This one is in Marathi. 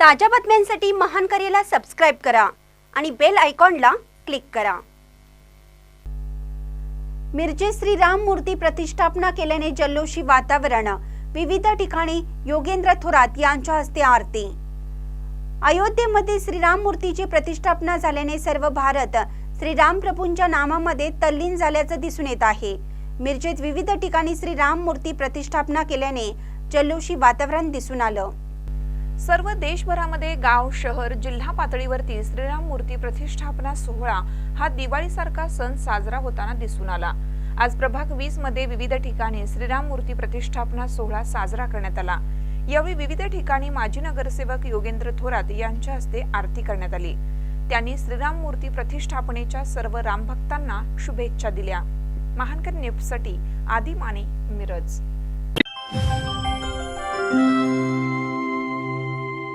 ताज्या बातम्यांसाठी महान करेला सबस्क्राईब करा आणि बेल आयकॉनला क्लिक करा. मिरजे श्रीराम मूर्ती प्रतिष्ठापना केल्याने जल्लोषी वातावरण. विविध ठिकाणी योगेंद्र थोरात यांच्या हस्ते आरती. अयोध्येमध्ये श्रीराम मूर्तीची प्रतिष्ठापना झाल्याने सर्व भारत श्रीराम प्रभूंच्या नामामध्ये तल्लीन झाल्याचं दिसून येत आहे. मिरजेत विविध ठिकाणी श्रीराम मूर्ती प्रतिष्ठापना केल्याने जल्लोषी वातावरण दिसून आलं. सर्व देशभरामध्ये गाव शहर जिल्हा पातळीवरती श्रीराम मूर्ती प्रतिष्ठापना सोहळा हा दिवाळीसारखा सण साजरा होताना दिसून आला. आज प्रभाग वीसमध्ये विविध ठिकाणी श्रीराम मूर्ती प्रतिष्ठापना सोहळा साजरा करण्यात आला. यावेळी विविध ठिकाणी माजी नगरसेवक योगेंद्र थोरात यांच्या हस्ते आरती करण्यात आली. त्यांनी श्रीराम मूर्ती प्रतिष्ठापनेच्या सर्व रामभक्तांना शुभेच्छा दिल्या. महानकर न्यूजसाठी आदी माने मिरज.